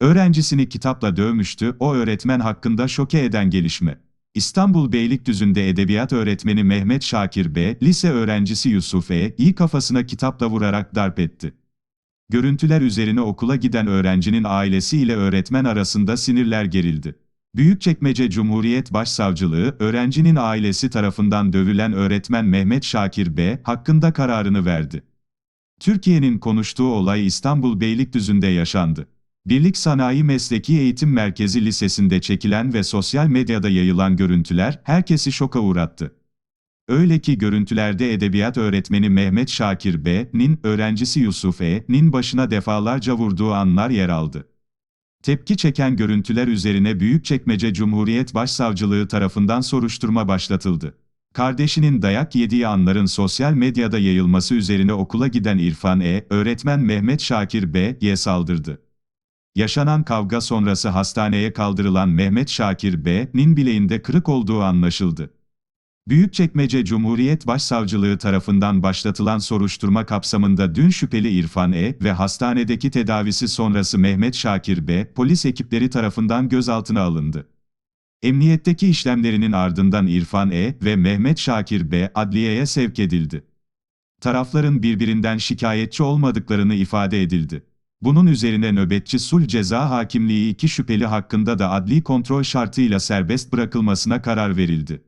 Öğrencisini kitapla dövmüştü, o öğretmen hakkında şoke eden gelişme. İstanbul Beylikdüzü'nde edebiyat öğretmeni Mehmet Şakir B, lise öğrencisi Yusuf E.'yi kafasına kitapla vurarak darp etti. Görüntüler üzerine okula giden öğrencinin ailesi ile öğretmen arasında sinirler gerildi. Büyükçekmece Cumhuriyet Başsavcılığı, öğrencinin ailesi tarafından dövülen öğretmen Mehmet Şakir B. hakkında kararını verdi. Türkiye'nin konuştuğu olay İstanbul Beylikdüzü'nde yaşandı. Birlik Sanayi Mesleki Eğitim Merkezi Lisesi'nde çekilen ve sosyal medyada yayılan görüntüler herkesi şoka uğrattı. Öyle ki görüntülerde edebiyat öğretmeni Mehmet Şakir B.'nin öğrencisi Yusuf E.'nin başına defalarca vurduğu anlar yer aldı. Tepki çeken görüntüler üzerine Büyükçekmece Cumhuriyet Başsavcılığı tarafından soruşturma başlatıldı. Kardeşinin dayak yediği anların sosyal medyada yayılması üzerine okula giden İrfan E, öğretmen Mehmet Şakir B.'ye saldırdı. Yaşanan kavga sonrası hastaneye kaldırılan Mehmet Şakir B.'nin bileğinde kırık olduğu anlaşıldı. Büyükçekmece Cumhuriyet Başsavcılığı tarafından başlatılan soruşturma kapsamında dün şüpheli İrfan E ve hastanedeki tedavisi sonrası Mehmet Şakir B polis ekipleri tarafından gözaltına alındı. Emniyetteki işlemlerinin ardından İrfan E ve Mehmet Şakir B adliyeye sevk edildi. Tarafların birbirinden şikayetçi olmadıklarını ifade edildi. Bunun üzerine nöbetçi sulh ceza hakimliği iki şüpheli hakkında da adli kontrol şartıyla serbest bırakılmasına karar verildi.